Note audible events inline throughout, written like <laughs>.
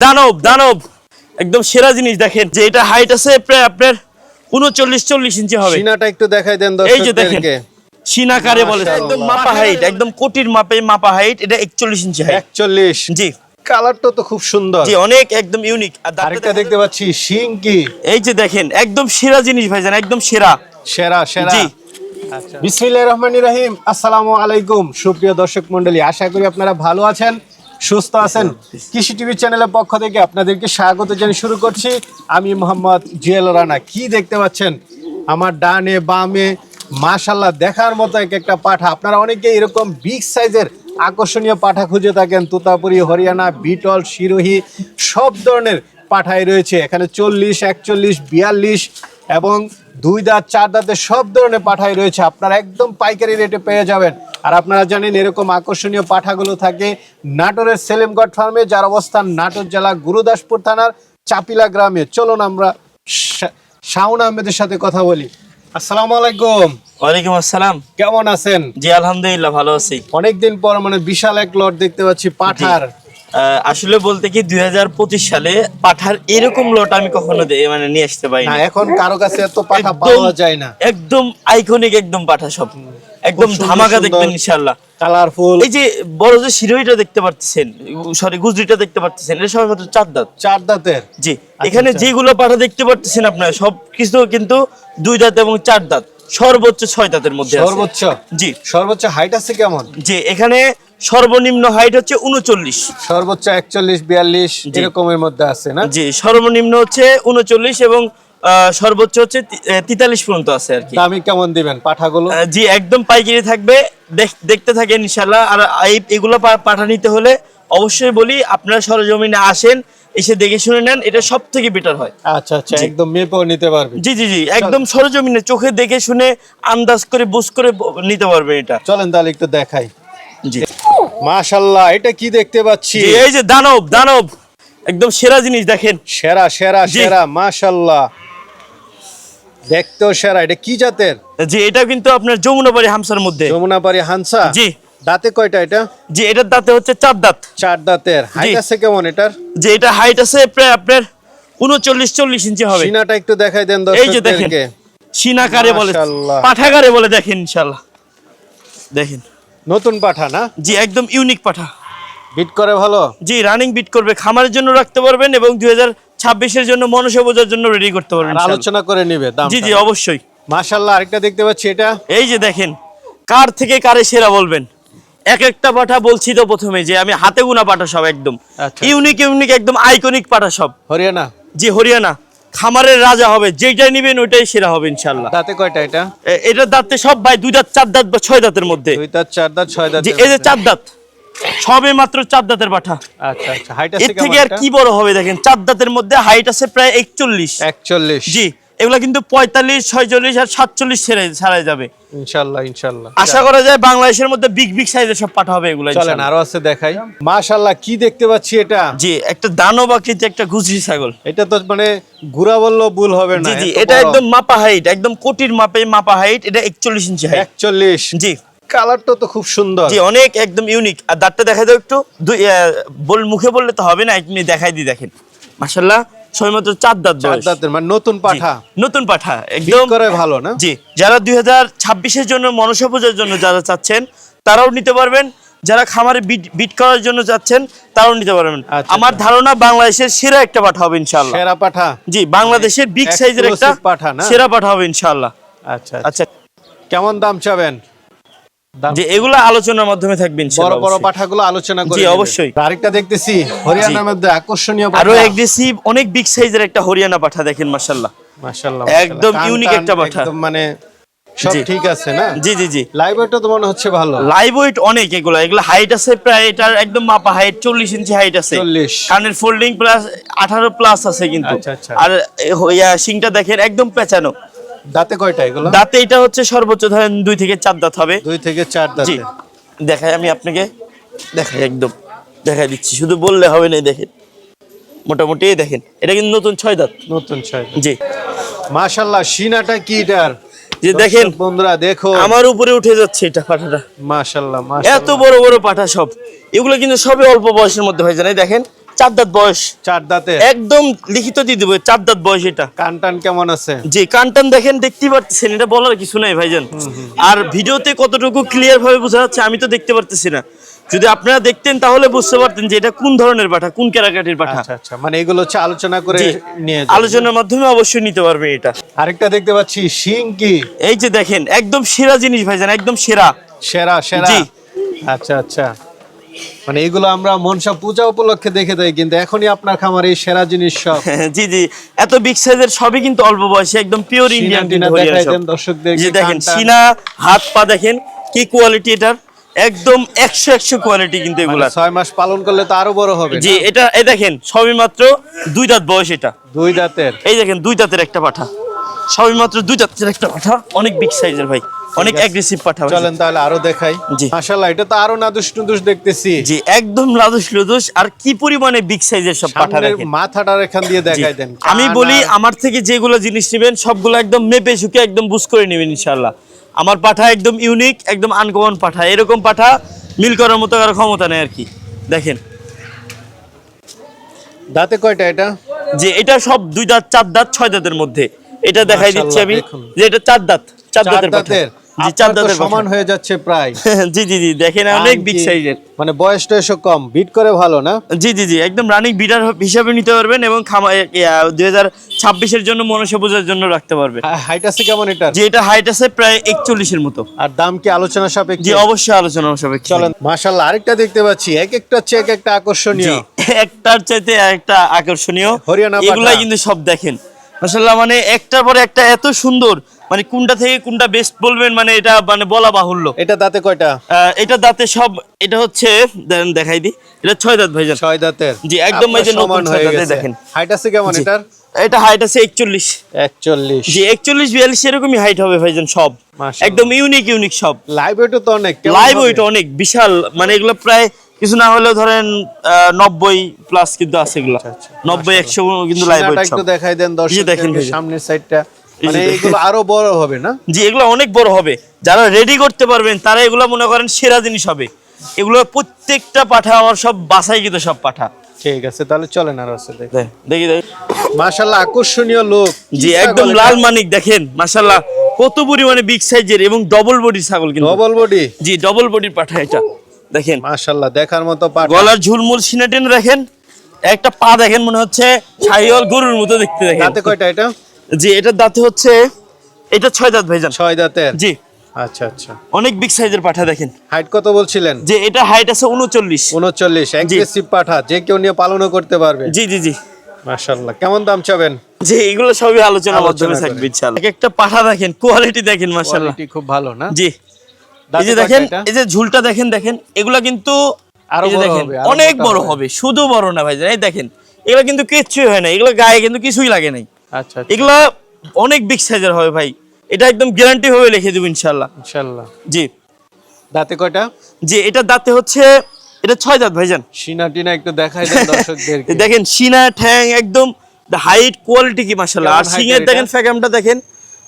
দানব দানব। একদম সেরা জিনিস দেখেন যে এটা হাইট আছে প্রায় আপনার উনচল্লিশ চল্লিশ ইঞ্চি হবে। সিনাটা একটু দেখাই দেন এই যে দেখেন সিনাকারে বলে একদম মাপা হাইট একদম কোটির মাপে মাপা হাইট এটা একচল্লিশ ইঞ্চি হাইট একচল্লিশ। জি। কালারটা তো খুব সুন্দর। জি অনেক একদম ইউনিক আর আরেকটা দেখতে পাচ্ছি শিং কি এই যে দেখেন একদম সেরা জিনিস ভাইজান একদম সেরা। সেরা সেরা। জি। বিসমিল্লাহির রহমানির রহিম। আসসালামু আলাইকুম সুপ্রিয় দর্শক মণ্ডলী। আশা করি আপনারা ভালো আছেন। সুস্থ আছেন? কৃষি টিভি চ্যানেলের পক্ষ থেকে আপনাদেরকে স্বাগত জানিয়ে শুরু করছি। আমি মোহাম্মদ জুয়েল রানা। কি দেখতে পাচ্ছেন? আমার ডানে বামে মাশাল্লাহ দেখার মতো এক একটা পাঠা। আপনারা অনেকে এরকম বিগ সাইজের আকর্ষণীয় পাঠা খুঁজে থাকেন। তোতাপুরি, হরিয়ানা, বিটল, শিরোহী, সব ধরনের পাঠাই রয়েছে। এখানে চল্লিশ, একচল্লিশ, বিয়াল্লিশ এবং দুই দাঁত চার দাঁতের সব ধরনের পাঠাই রয়েছে। আপনারা একদম পাইকারি রেটে পেয়ে যাবেন। আর আপনারা জানেন এরকম আকর্ষণীয় পাঠাগুলো থাকে নাটোরের সেলিমগড় ফার্মে যার অবস্থান নাটোর জেলা গুরুদাসপুর থানার চাপিলা গ্রামে। চলুন আমরা শা- শাওন আহমেদের সাথে কথা বলি। আসসালামু আলাইকুম। ওয়ালাইকুম আসসালাম। কেমন আছেন? জি আলহামদুলিল্লাহ ভালো আছি। অনেকদিন পর মানে বিশাল এক লট দেখতে পাচ্ছি পাঠার। আসলে বলতে কি দুই হাজার পঁচিশ সালে পাঠার এরকম লট আমি কখনো মানে নিয়ে আসতে পারি না এখন কারও কাছে এত পাঠা পাওয়া যায় না। একদম আইকনিক একদম পাঠা সব। একদম ধামাকা। দেখবেন ইনশাআল্লাহ। কালারফুল এই যে বড় যে শিরোহিটা দেখতে পাচ্ছেন সরি গুজরিটা দেখতে পাচ্ছেন এটা সবাই চার দাঁত। চার দাঁতের? জি এখানে আচ্ছা। যেগুলো পাঠা দেখতে পাচ্ছেন আপনারা সব কিছু কিন্তু দুই দাঁত এবং চার দাঁত। সর্বোচ্চ ছয় দাঁতের মধ্যে সর্বোচ্চ? জি। সর্বোচ্চ হাইট আছে কেমন? জি এখানে সর্বনিম্ন হাইট হচ্ছে উনচল্লিশ। সর্বোচ্চ একচল্লিশ বিয়াল্লিশ। এরকমের মধ্যে আছে না? জি সর্বনিম্ন হচ্ছে উনচল্লিশ এবং সর্বোচ্চ হচ্ছে তিতাল্লিশ পর্যন্ত আছে আর কি। দামি কেমন দিবেন পাঠাগুলো? জি একদম পাইকারি থাকবে। দেখ- দেখতে থাকেন ইনশাল্লাহ আর এগুলো পাঠা নিতে হলে অবশ্যই বলি আপনারা সরজমিনে আসেন এসে দেখে শুনে নেন এটা সব থেকে বেটার হয়। আচ্ছা আচ্ছা একদম মেপেও নিতে পারবে। জি জি জি একদম সরজমিনে চোখে দেখে শুনে আন্দাজ করে বুঝ করে নিতে পারবে এটা। চলেন তাহলে একটু দেখাই। জি। মাশাল্লাহ এটা কি দেখতে পাচ্ছি? এই যে দানব দানব একদম সেরা জিনিস দেখেন। সেরা সেরা। সেরা মাশাল্লাহ দেখতেও সেরা এটা কি জাতের? জি এটা কিন্তু আপনার যমুনাবাড়ি হামসার মধ্যে। যমুনাপাড়ি হানসা জি। দাঁতে কয়টা এটা? জি এটার দাঁতে হচ্ছে চার দাঁত। চার দাঁতের। হাইট আছে কেমন এটার? যে এটা হাইট আছে প্রায় আপনার উনচল্লিশ চল্লিশ ইঞ্চি হবে। সিনাটা একটু দেখাই দেন এই যে দেখেন সিনাকারে বলে পাঠাগারে বলে দেখেন ইনশাল্লাহ দেখেন। নতুন পাঠা না? জি একদম ইউনিক পাঠা। বিট করে ভালো? জি রানিং বিট করবে খামারের জন্য রাখতে পারবেন এবং দুই হাজার ছাব্বিশের জন্য মনসা বোঝার জন্য রেডি করতে পারবেন আলোচনা করে নিবে জি জি অবশ্যই। মাশাল্লাহ আরেকটা দেখতে পাচ্ছি এটা। এই যে দেখেন কার থেকে কারে সেরা বলবেন? এক একটা পাঠা বলছি তো প্রথমে যে আমি হাতে গোনা পাঠা সব একদম। আচ্ছা। ইউনিক ইউনিক একদম আইকনিক পাঠা সব। হরিয়ানা? জি হরিয়ানা। খামারের রাজা হবে যেটাই নিবেন ওইটাই সেরা হবে ইনশাল্লাহ দাঁতে কয়টা এটা? এ- এটার দাঁতে সব ভাই দুই দাঁত চার দাঁত বা ছয় দাঁতের মধ্যে। দুই দাঁত চার দাঁত ছয় দাঁত এই যে চার দাঁত সবে মাত্র চার দাঁতের পাঠা। আচ্ছা আচ্ছা হাইট এর আছে কেমন থেকে আর কি বড় হবে দেখেন চার দাঁতের মধ্যে হাইট আছে প্রায় একচল্লিশ। একচল্লিশ। জি। এগুলা কিন্তু পঁয়তাল্লিশ ছয়চল্লিশ আর সাতচল্লিশ ছেড়ে ছাড়াই যাবে। ইনশাল্লাহ ইনশাল্লাহ। আশা করা যায় বাংলাদেশের মধ্যে বিগ বিগ সাইজের সব পাঠা হবে এগুলো চলেন আরও আছে দেখাই। মাশাল্লাহ কি দেখতে পাচ্ছি এটা? জি একটা দানব আকৃতি একটা গুজরি ছাগল। এটা তো মানে বললেও ভুল হবে না জি জি এটা একদম মাপা হাইট একদম কোটির মাপে মাপা হাইট এটা একচল্লিশ ইঞ্চি হাইট একচল্লিশ। জি। কালারটা তো খুব সুন্দর। জি অনেক একদম ইউনিক আর দাঁতটা দেখা দাও একটু দুই বল মুখে বললে তো হবে না এমনি দেখাই দি দেখেন। মাশাল্লাহ সবেমাত্র চার দাঁত চার দাঁতের মানে নতুন পাঠা। নতুন পাঠা একদম। করে ভালো না? জি যারা দুই হাজার ছাব্বিশের জন্য মনসা পূজার জন্য যারা চাচ্ছেন তারাও নিতে পারবেন। যারা খামারে বিট বিট করার জন্য চাচ্ছেন তারাও নিতে পারবেন। আচ্ছা, আমার আচ্ছা। ধারণা বাংলাদেশের সেরা একটা পাঠা হবে ইনশাল্লাহ সেরা পাঠা? জি বাংলাদেশের বিগ সাইজের একটা পাঠা না? সেরা পাঠা হবে ইনশাল্লাহ আচ্ছা। আচ্ছা। কেমন দাম চাবেন? যে এগুলো আলোচনার মাধ্যমে থাকবে বড় বড় পাঠাগুলো আলোচনা করে জি, অবশ্যই। আরেকটা দেখতেছি হরিয়ানার মধ্যে আকর্ষণীয় আরও পাঠা। এগ্রেসিভ অনেক বিগ সাইজের একটা হরিয়ানা পাঠা দেখেন মাশাল্লাহ মাশাআল্লাহ একদম ইউনিক একটা পাঠা। একদম মানে সব ঠিক আছে না? জি জি জি। লাইভ তো মনে হচ্ছে ভালো। লাইভ ওয়েট অনেক এগুলো। এগুলো হাইট আছে প্রায় এটার একদম মাপা হাইট চল্লিশ ইঞ্চি হাইট আছে। 40 কানের ফোল্ডিং প্লাস আঠারো প্লাস আছে কিন্তু। আচ্ছা, আচ্ছা। আর দেখেন একদম পেঁচানো। দাঁতে কয়টা এগুলো? দাঁতে এটা হচ্ছে সর্বোচ্চ ধরেন দুই থেকে চার দাঁত হবে। দুই থেকে চার দাঁতে। দেখাই আমি আপনাকে। দেখাই একদম। দেখাই দিচ্ছি। শুধু বললে হবে না দেখেন। মোটামুটি দেখেন। এটা কিন্তু নতুন ছয় দাঁত। নতুন ছয় জি। মাশাআল্লাহ সিনাটা কি এটার? যে দেখেন বন্ধুরা দেখো। আমার উপরে উঠে যাচ্ছে এটা পাঠাটা। মাশাআল্লাহ এত বড় বড় পাঠা সব। এগুলো কিন্তু সবই অল্প বয়সের মধ্যে হয়ে যায় দেখেন চার দাঁত বয়স। চার দাঁতে? একদম লিখিত দিয়ে দেবো চার দাঁত বয়স এটা। কানটান কেমন আছে? জি কানটান দেখেন দেখতে পারতেছেন এটা বলার কিছু নাই ভাইজান। আর ভিডিওতে কতটুকু ক্লিয়ার ভাবে বোঝা যাচ্ছে আমি তো দেখতে পারতেছি না। যদি আপনারা দেখতেন তাহলে বুঝতে পারতেন যে এটা কোন ধরনের পাঠা কোন ক্যারাকাটির পাঠা আচ্ছা আচ্ছা মানে এগুলো হচ্ছে আলোচনা করে নিয়ে আলোচনার মাধ্যমে অবশ্যই নিতে পারবে এটা। আরেকটা দেখতে পাচ্ছি শিং কি? এই যে দেখেন একদম সেরা জিনিস ভাইজান একদম সেরা। সেরা সেরা। জি। আচ্ছা আচ্ছা। মানে এগুলো আমরা মনসা পূজা উপলক্ষে দেখে দেয় কিন্তু এখনই আপনার খামারে এই সেরা জিনিস সব। <laughs> জি জি। এত বিগ সাইজের সবই কিন্তু অল্প বয়সে একদম পিওর ইন্ডিয়ান টিনা দেখাই দেন দর্শকদেরকে যে দেখেন সিনা হাত পা দেখেন কি কোয়ালিটি এটার। একদম একশো একশো কোয়ালিটি কিন্তু মানে এগুলা ছয় মাস পালন করলে তো আরও বড় হবে জি এটা এই দেখেন সবই মাত্র দুই দাঁত বয়স এটা। দুই দাঁতের। এই দেখেন দুই দাঁতের একটা পাঠা। সবই মাত্র দুই দাঁতের একটা পাঠা। অনেক বিগ সাইজের ভাই। অনেক অ্যাগ্রেসিভ পাঠা চলেন তাহলে আরও দেখাই। জি। মাশাআল্লাহ এটা তো আরও নাদুস নুদুস দেখতেছি। জি একদম লাদুস লুদুস আর কি পরিমাণে বিগ সাইজের সব পাঠা মাথাটার এখান দিয়ে দেখাই দেন। আমি বলি আমার থেকে যেগুলো জিনিস নেবেন সবগুলো একদম মেপে ঝুঁকে একদম বুঝ করে নেবেন ইনশাল্লাহ আমার পাঠা একদম ইউনিক একদম আনকমন পাঠা। এরকম পাঠা মিল করার মতো কারও ক্ষমতা নেই আর কি। দেখেন। দাঁতে কয়টা এটা? যে এটা সব দুই দাঁত চার দাঁত ছয় দাঁতের মধ্যে। এটা দেখাই দিচ্ছি আমি। যে এটা চার দাঁত। চার দাঁতের জি সমান হয়ে যাচ্ছে প্রায়। <laughs> জি জি জি দেখেন অনেক বিগ সাইজের মানে বয়স টয়সও কম। বিট করে ভালো না? জি জি জি একদম রানিং বিডার হিসাবে নিতে পারবেন এবং খামা দুই হাজার ছাব্বিশের জন্য মনসা জন্য রাখতে পারবেন হাইট আছে কেমন এটা যে এটা হাইট আছে প্রায় একচল্লিশের মতো। আর দাম কি আলোচনা জি সাপেক্ষে অবশ্যই আলোচনা সাপেক্ষে। চলেন মাশাআল্লাহ আরেকটা দেখতে পাচ্ছি। এক একটা চেক একটা আকর্ষণীয়। <laughs> একটার চাইতে একটা আকর্ষণীয়। হরিয়ানা। এগুলাই কিন্তু সব দেখেন। মাশাআল্লাহ মানে একটার পরে একটা এত সুন্দর মানে কোনটা থেকে কোনটা বেস্ট বলবেন? মানে এটা মানে বলা বাহুল্য। এটা দাঁতে কয়টা? এটা দাঁতে সব এটা হচ্ছে দেখাই দি। এটা ছয় দাঁত ভাইজান। ছয় দাঁতের। জি, একদম আপনার নতুন ছয় দাঁতে দেখেন। হাইট আছে কেমন এটার? এটা হাইট আছে একচল্লিশ। একচল্লিশ। জি একচল্লিশ বিয়াল্লিশ এরকমই হাইট হবে ভাইজান সব। একদম ইউনিক ইউনিক সব। লাইভ ওয়েটও তো অনেক লাইভ? ওইটা অনেক বিশাল। মানে এগুলো প্রায় কিছু না হলেও ধরেন আহ, নব্বই প্লাস কিন্তু আছে এগুলো। আচ্ছা, নব্বই একশো কিন্তু লাইভ ওয়েট একটু দেখাই দেন যে দেখেন সামনের সাইডটা মানে এগুলো আরও বড় হবে না? জি এগুলো অনেক বড় হবে। যারা রেডি করতে পারবেন তারা এগুলো মনে করেন সেরা জিনিস হবে। এগুলো প্রত্যেকটা পাঠা আমার সব বাসাই কিন্তু সব পাঠা। ঠিক আছে তাহলে চলেন আর দেখ। দেখ- মাশাআল্লাহ আকর্ষণীয় লোক। জি একদম লাল মানিক দেখেন মাশাল্লাহ কত পরিমাণে বিগ সাইজের এবং ডবল বডি ছাগল কিন্তু। ডবল বডি জি ডবল বডির পাঠা এটা। দেখেন। মাশাআল্লাহ দেখার মতো পাটা গলার ঝুলমুল সিনা টেনে দেখেন। একটা পা দেখেন মনে হচ্ছে ছাইওয়াল গরুর মতো দেখতে দেখেন। কয়টা এটা? জি এটার দাঁতে হচ্ছে এটা ছয় দাঁত ভাইজান। ছয় দাঁতের? জি। আচ্ছা আচ্ছা। অনেক বিগ সাইজের পাঠা দেখেন। হাইট কত বলছিলেন? যে এটা হাইট আছে উনচল্লিশ। উনচল্লিশ অ্যাগ্রেসিভ পাঠা যে কেউ নিয়ে পালনও করতে পারবে। জি জি জি। মাশাআল্লাহ কেমন দাম চাবেন? যে এগুলো সবই আলোচনা মাধ্যমে থাকবে ইনশাআল্লাহ। এক একটা পাঠা দেখেন কোয়ালিটি দেখেন মাশাআল্লাহ। কোয়ালিটি খুব ভালো না? জি। এই যে দেখেন এই যে ঝুলটা দেখেন দেখেন এগুলা কিন্তু আরও বড় দেখেন অনেক বড় হবে। শুধু বড় না ভাই এই দেখেন এগুলো কিন্তু কিচ্ছুই হয় না এগুলো গায়ে কিন্তু কিছুই লাগে নাই। আচ্ছা আচ্ছা। এগুলা অনেক বিগ সাইজের হবে ভাই। এটা একদম গ্যারান্টি ভাবে লিখে দেবো ইনশাআল্লাহ। ইনশাআল্লাহ। জি। দাঁতে কয়টা? জি এটা দাঁতে হচ্ছে এটা ছয় দাঁত ভাইজান। সিনা টিনা একটু দেখাই দেন <laughs> দেখেন সিনা ঠ্যাং একদম হাইট কোয়ালিটি কি মাশাআল্লাহ। আর সিংয়ের এর দেখেন? ফ্যাকামটা দেখেন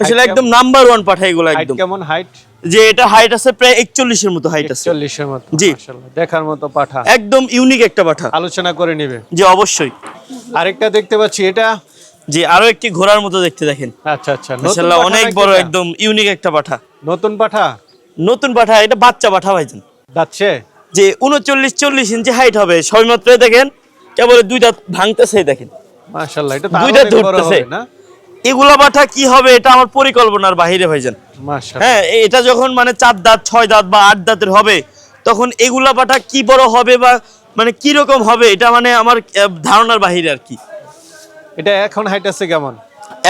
আসলে একদম নাম্বার ওয়ান পাঠা এগুলো একদম। কেমন? হাইট যে এটা হাইট আছে প্রায় একচল্লিশের মতো হাইট আছে। চল্লিশের মতো জি। মাশাআল্লাহ। দেখার মতো পাঠা। একদম ইউনিক একটা পাঠা। আলোচনা করে নিবে। জি অবশ্যই। আরেকটা দেখতে পাচ্ছি এটা জি আরও একটি ঘোড়ার মতো দেখতে দেখেন। আচ্ছা আচ্ছা মাশাআল্লাহ অনেক বড় একদম ইউনিক একটা পাঠা। নতুন পাঠা? নতুন পাঠা এটা বাচ্চা পাঠা ভাইজান। যাচ্ছে যে উনচল্লিশ চল্লিশ ইঞ্চি হাইট হবে। সবেমাত্র দেখেন কেবল দুই দাঁত ভাঙতেছে দেখেন। মাশাআল্লাহ এটা দুইটা ধরতেছে। না? এগুলা কি হবে এটা আমার পরিকল্পনার বাহিরে ভাইজান। মাশাআল্লাহ। হ্যাঁ এটা যখন মানে চার দাঁত ছয় দাঁত বা আট দাঁতের হবে তখন এগুলা পাঠা কি বড় হবে বা মানে কি রকম হবে এটা মানে আমার ধারণার বাহিরে আর কি। এটা এখন হাইট আছে কেমন?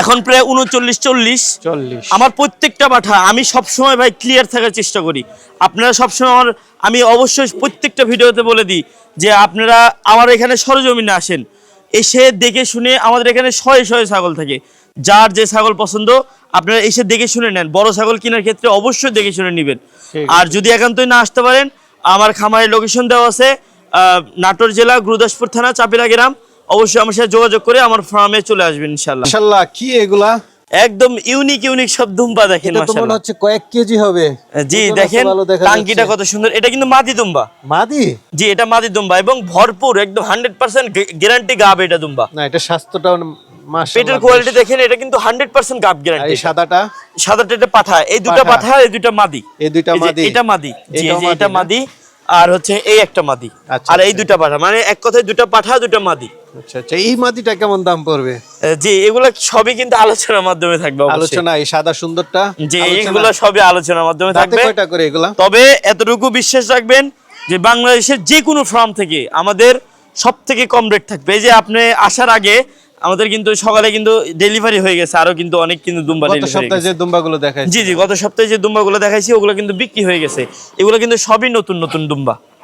এখন প্রায় উনচল্লিশ চল্লিশ। চল্লিশ। আমার প্রত্যেকটা পাঠা আমি সবসময় ভাই ক্লিয়ার থাকার চেষ্টা করি। আপনারা সবসময় আমার আমি অবশ্যই প্রত্যেকটা ভিডিওতে বলে দিই যে আপনারা আমার এখানে সরজমিনে আসেন। এসে দেখে শুনে আমাদের এখানে শয়ে শয়ে ছাগল থাকে। যার যে ছাগল পছন্দ আপনারা এসে দেখে শুনে নেন। বড় ছাগল কেনার ক্ষেত্রে অবশ্যই দেখে শুনে নেবেন। আর যদি একান্তই না আসতে পারেন আমার খামারের লোকেশন দেওয়া আছে আহ, নাটোর জেলা গুরুদাসপুর থানা চাপিলা গ্রাম। অবশ্যই আমার সাথে যোগাযোগ করে আমার ফার্মে চলে আসবেন ইনশাল্লাহ মাশাআল্লাহ কি এগুলা? একদম ইউনিক ইউনিক সব দুম্বা দেখেন মাশাআল্লাহ। হচ্ছে কয়েক কেজি হবে। জি দেখেন টাঙ্কিটা কত সুন্দর। এটা কিন্তু মাদি দুম্বা। মাদি? জি এটা মাদি দুম্বা এবং ভরপুর একদম হান্ড্রেড পার্সেন্ট গ্যারান্টি গাব এটা দুম্বা। না এটা স্বাস্থ্যটাও মাশাআল্লাহ পেটের কোয়ালিটি দেখেন এটা কিন্তু হান্ড্রেড পার্সেন্ট গাব গ্যারান্টি এই সাদাটা? সাদাটা এটা পাঠা। এই দুটো পাঠা। পাঠা এই দুটো মাদি। এই মাদি। এটা মাদি। জি মাদি এটা মাদি। আর হচ্ছে এই একটা মাদি। আচ্ছা, আর এই আচ্ছা। দুটা পাঠা। মানে এক কথায় দুটো পাঠা দুটো মাদি। আচ্ছা আচ্ছা। এই মাদিটা কেমন দাম পড়বে? জি এগুলো সবই কিন্তু আলোচনার মাধ্যমে থাকবে আলোচনা এই সাদা সুন্দরটা? যে। এগুলো সবই আলোচনার মাধ্যমে থাকবে। কয়টা করে এগুলা? তবে এতটুকু বিশ্বাস রাখবেন যে বাংলাদেশের যে কোনো ফার্ম থেকে আমাদের সব থেকে কম রেট থাকবে। এই যে আপনি আসার আগে আমাদের কিন্তু সকালে কিন্তু ডেলিভারি হয়ে গেছে আরও কিন্তু অনেক কিন্তু দুম্বা গত সপ্তাহে যে দুম্বাগুলো দেখাই জি জি গত সপ্তাহে যে দুম্বাগুলো দেখাইছি ওগুলো কিন্তু বিক্রি হয়ে গেছে। এগুলো কিন্তু সবই নতুন নতুন দুম্বা।